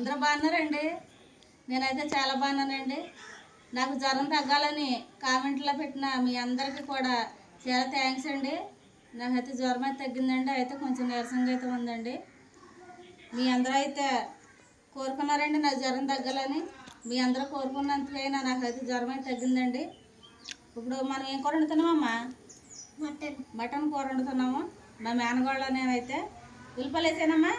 అందరూ బాగున్నారండి. నేనైతే చాలా బాగున్నానండి. నాకు జ్వరం తగ్గాలని కామెంట్లో పెట్టిన మీ అందరికీ కూడా చాలా థ్యాంక్స్ అండి. నాకైతే జ్వరం అయితే తగ్గిందండి. అయితే కొంచెం నీరసంగా అయితే ఉందండి. మీ అందరూ అయితే కోరుకున్నారండి నాకు జ్వరం తగ్గాలని. మీ అందరూ కోరుకున్నందుకైనా నాకైతే జ్వరం అయితే తగ్గిందండి. ఇప్పుడు మనం ఏం కూర వండుతున్నామమ్మా? మటన్. మటన్ కూర వండుతున్నాము. మా మేనగోళ్ళ నేనైతే ఉల్లిపాయలు వేసానమ్మా.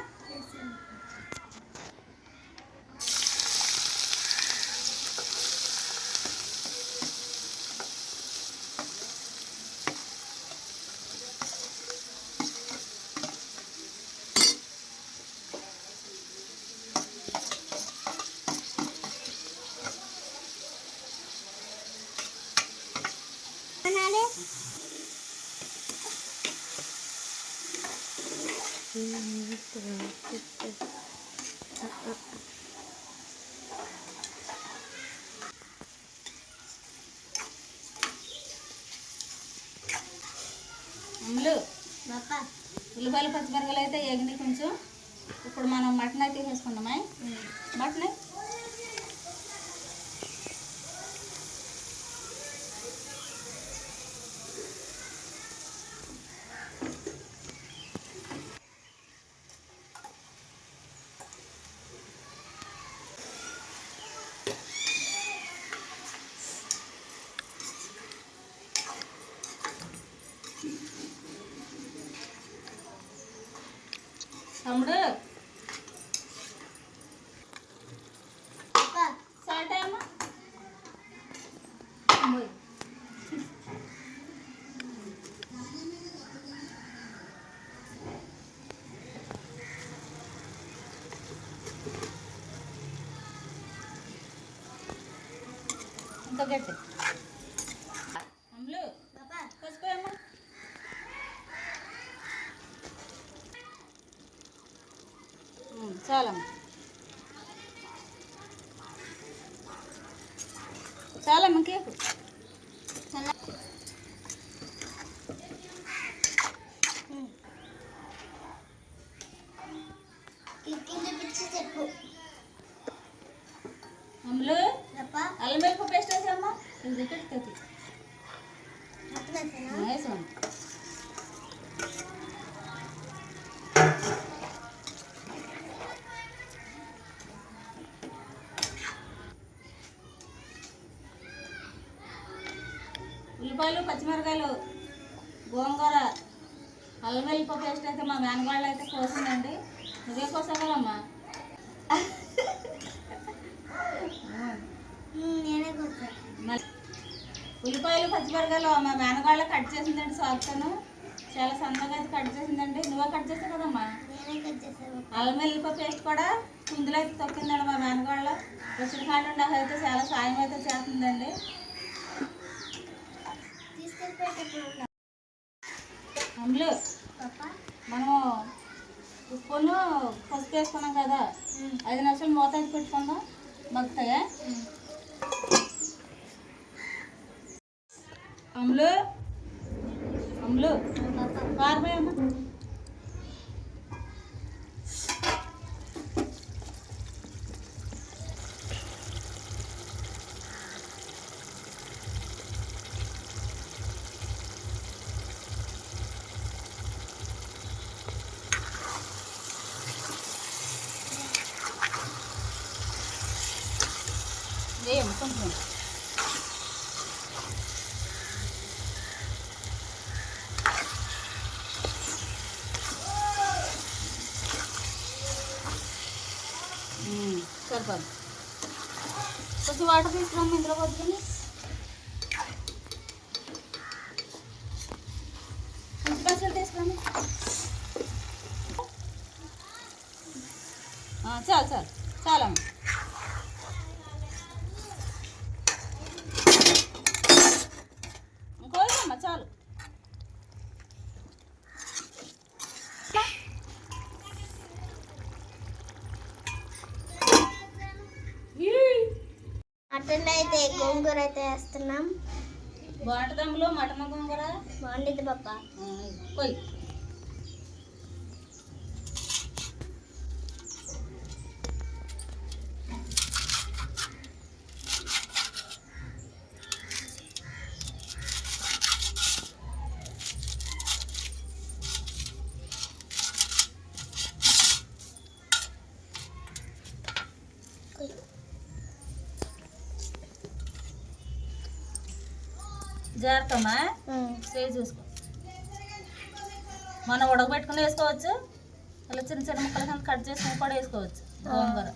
ఉల్లిపాయలు పచ్చిమిరపకాయలు అయితే ఎగినాయి కొంచెం. ఇప్పుడు మనం మటన్ అయితే వేసుకుందామా? మటన్? తమ్ముడు పాపా సాల్ట్ అమ్మా అమ్మోయ్. ఇంకా గట్టి అమ్ములు Salam. ఉల్లిపాయలు పచ్చిమిరకాయలు గోంగూర అల్లం వెల్లుల్లి పేస్ట్ అయితే మా మేనగాళ్ళు అయితే కోసిందండి. నువ్వే కోసావాలమ్మా నేనే మళ్ళీ ఉల్లిపాయలు పచ్చిమిరకాయలు మా మేనగాళ్ళ కట్ చేసిందండి సాగుతాను చాలా సన్నగా అయితే కట్ చేసిందండి. నువ్వే కట్ చేస్తావు కదమ్మా? అల్లం వెల్లిపాయ పేస్ట్ కూడా కుందులో అయితే తొక్కిందండి మా మేనగాళ్ళ. వచ్చిన కాడ అయితే చాలా సాయం అయితే చేస్తుందండి. అందులో మనము ఉప్పును పసుపు వేసుకున్నాం కదా ఐదు నిమిషాలు మూత పెట్టుకుందాం. మగ్గుతాయా? అమ్ములు అమ్ములు. పాపా. पण घेऊ कर पण कसं वाटत मित्रबद्दल हां चाल चाल. మటన్ అయితే గోంగూర అయితే వేస్తున్నాం. బాటదమ్ములో మటన్ గోంగూర? బాగుండిద్ది పాప. కొయ్. జాగ్రత్తమ్మా. చేయి చూసుకో. మనం ఉడకబెట్టుకుని వేసుకోవచ్చు. ఇలా చిన్న చిన్న ముక్కల కింద కట్ చేసుకుని కూడా వేసుకోవచ్చు. గోంగూర.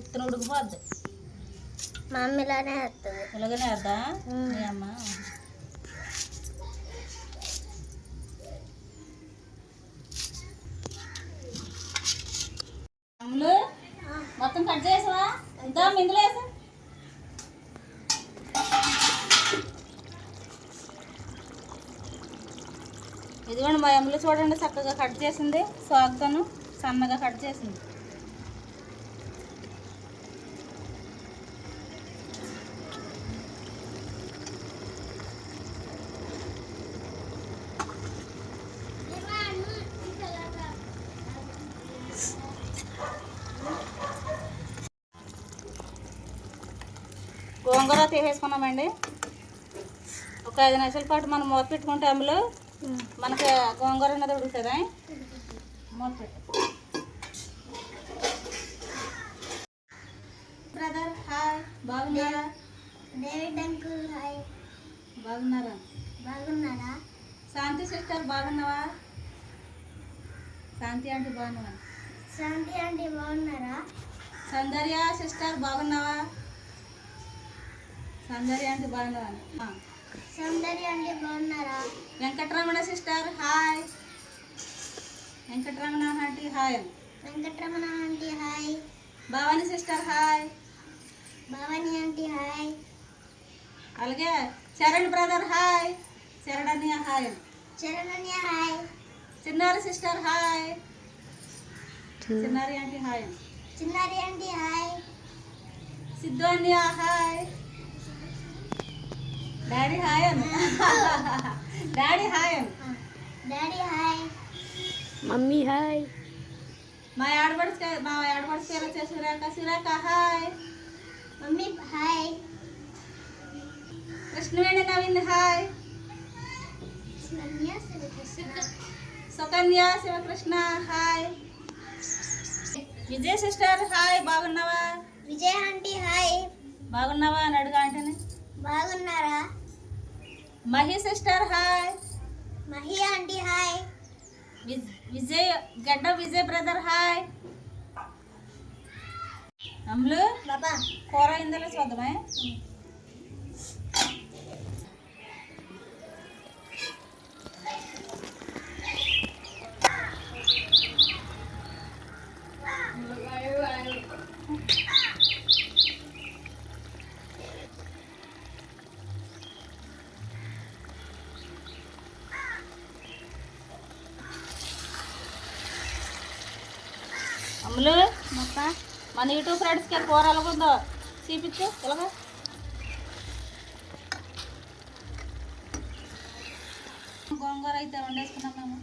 ఉత్తిన ఉడికిపోద్ది. మా అమ్మ ఇలానే వేస్తుంది ఇలాగనే వేద్దా. మీ అమ్మ. మొత్తం కట్ చేసావా? ఇద్దా ఇందులో వేసా ఇదిగోండి మా అమ్ములు చూడండి చక్కగా కట్ చేసింది. సాగుతాను సన్నగా కట్ చేసింది. గోంగూర తీసేసుకున్నామండి. ఒక ఐదు నిమిషాల పాటు మనం మూత పెట్టుకుంటే అందులో మనకి గోంగూర అనేది ఉడుకుతుందా? బ్రదర్ హాయ్ బాగున్నారా? డేవిడ్ అంకుల్ హాయ్ బాగున్నారా? బాగున్నారా? శాంతి సిస్టర్ బాగున్నావా? శాంతి ఆంటీ బాగున్నావా? శాంతి ఆంటీ బాగున్నారా? సౌందర్య సిస్టర్ బాగున్నావా? సౌందర్య ఆంటీ బాగున్నావా? Venkataramana sister hi. Venkataramana aunty hi. Venkataramana aunty hi. Bhavani sister hi. Bhavani aunty hi. అలాగే చరణ్ బ్రదర్ హాయ్. చరణ్ అన్నయ్య hi. Charanya hi. Chinnari sister hi. Chinnari aunty hi. Chinnari aunty hi. Siddhu అన్నయ్య hi. Daddy hi అన్న daddy hi అన్న daddy hi mummy hi మా ఆడబడి మా ఆడబడి పేరు వచ్చే Surekha Surekha hi mummy hi Krishnaveni Naveen hi నన్య Shivakrishna Sukanya Shivakrishna hi Vijay sister hi బాగున్నావా విజయ్ ఆంటీ హాయ్ బాగున్నావా అని అడుగు అంటేనే బాగున్నారా Mahi sister hi. Mahi aunty hi. విజ్- విజయ్ గడ్డ విజయ్ బ్రదర్ హాయ్. అమ్ములు బాబా. కూర అయిందో చూద్దామే? అమ్ములు. మన యూట్యూబ్ ఫ్రెండ్స్కి కూర ఎలాగుందో చూపించు ఎలాగా గోంగూర అయితే వండేసుకున్నాం మేము.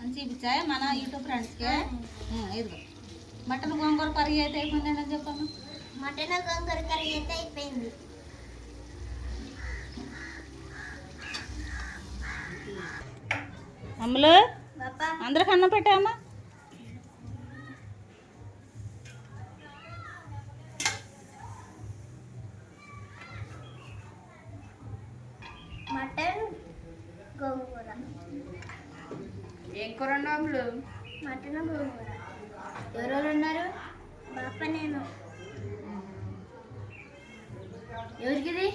అని చూపించా మన యూట్యూబ్ ఫ్రెండ్స్కి ఉం, ఇదిగో. మటన్ గోంగూర కర్రీ అయితే అయిపోయిందండి అని చెప్పాము మటన్ గోంగూర కర్రీ అయితే అయిపోయింది. అమ్ములు. అందరికి అన్నం పెట్టామా ఏం కూర వండాములు మటన్ గోంగూర ఎవరెవరు ఉన్నారు? బాప నేను. ఎవరికిది?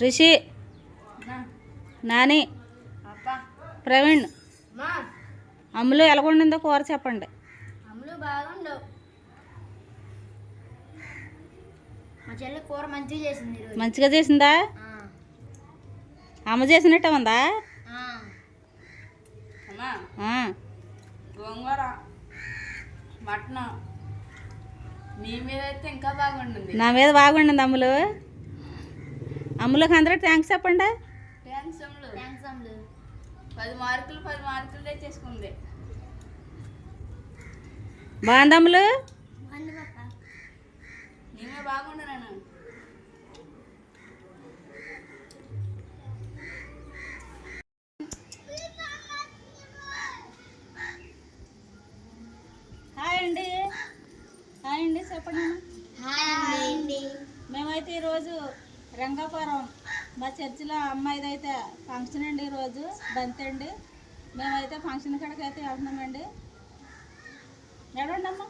రిషి. నాని. అప్పా. ప్రవీణ్. అమ్ములు ఎలాగుండిందో కూర చెప్పండి. అమ్ములు బాగుండవు. మా చెల్లి కూర మంచిగా చేసింది అమ్మ చేసినట్టే ఉందా? ఆ. అమ్మా. ఆ, గోంగూర మటన్. మీ మీద అయితే ఇంకా బాగుంటుంది. నా మీద బాగుండింది అమ్ములు. అమ్ములకు అందరూ థ్యాంక్స్ చెప్పండి? థ్యాంక్స్ అమ్ములు. థ్యాంక్స్ అమ్ములు. పది మార్కులు పది మార్కులు తెచ్చేసుకుంది. పాప. నేనే బాగుండరాను హాయ్ అండి. హాయ్ అండి చెప్పండి అన్న. హాయ్ అండి. మేమైతే ఈరోజు రంగాపురం. మా చర్చిలో అమ్మాయిది అయితే ఫంక్షన్ అండి ఈరోజు బంతి అండి. మేమైతే ఫంక్షన్ కాడికి అయితే వెళ్తున్నామండి. ఎడండి అమ్మా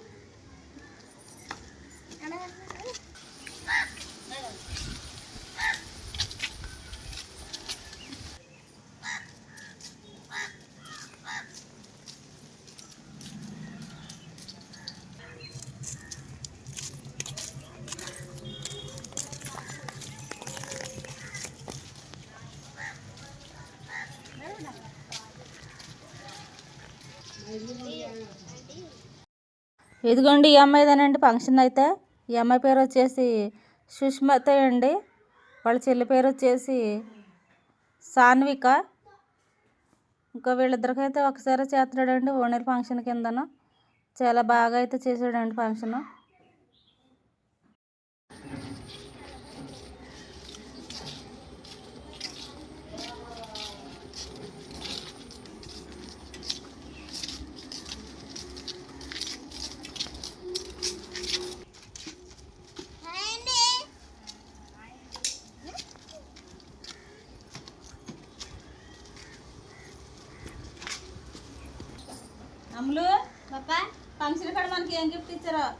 ఇదిగోండి ఈ అమ్మాయిదేనండి ఫంక్షన్ అయితే. ఈ అమ్మాయి పేరు వచ్చేసి సుష్మత అండి. వాళ్ళ చెల్లి పేరు వచ్చేసి సాన్విక. ఇంకా వీళ్ళిద్దరికైతే ఒకసారి చేస్తున్నాడండి ఓనర్ ఫంక్షన్ కిందన. చాలా బాగా అయితే చేసాడండి ఫంక్షన్. たら